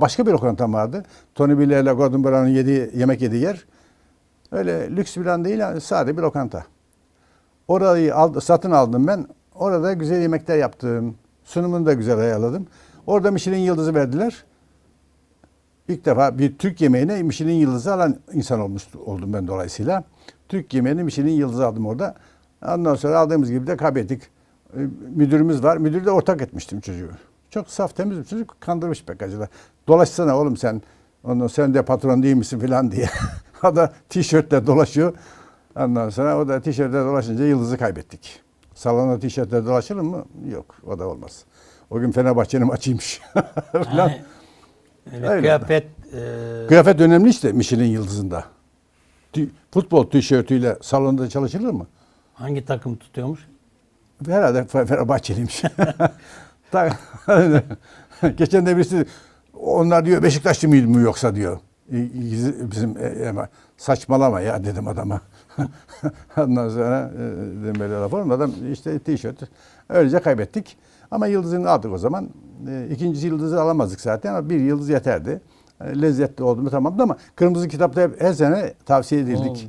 Başka bir lokantam vardı. Tony Blair ile Gordon Brown'un yediği, yemek yediği yer. Öyle lüks bir an değil, sade bir lokanta. Orayı aldı, satın aldım ben. Orada güzel yemekler yaptım. Sunumunu da güzel ayarladım. Orada Michelin yıldızı verdiler. İlk defa bir Türk yemeğine Michelin yıldızı alan insan olmuş oldum ben dolayısıyla. Türk yemeğine Michelin yıldızı aldım orada. Ondan sonra aldığımız gibi de kaybettik. Ee, Müdürümüz var. Müdürü de ortak etmiştim çocuğu. Çok saf temiz bir çocuk. Kandırmış pek acılar. Dolaşsana oğlum sen. Ondan sen de patron değil misin filan diye. o da tişörtle dolaşıyor. Ondan sonra o da tişörtle dolaşınca yıldızı kaybettik. Salonda tişörtle dolaşır mı? Yok. O da olmaz. O gün Fenerbahçe'nin maçıymış. filan. Yani, öyle kıyafet e, Kıyafet önemli işte Michelin yıldızında. Tü- Futbol tişörtüyle salonda çalışılır mı? hangi takım tutuyormuş? Herhalde Fe- Fenerbahçeliymiş. Geçen de birisi onlar diyor Beşiktaşlı mıydı mı yoksa diyor. Bizim e, ama saçmalama ya dedim adama. Ondan sonra e, dedim böyle laf olur? Adam işte tişört. Öylece kaybettik. Ama yıldızını aldık o zaman. E, İkinci yıldızı alamazdık zaten ama bir yıldız yeterdi. E, Lezzetli oldu mu tamamdı ama kırmızı kitapta hep her sene tavsiye edildik.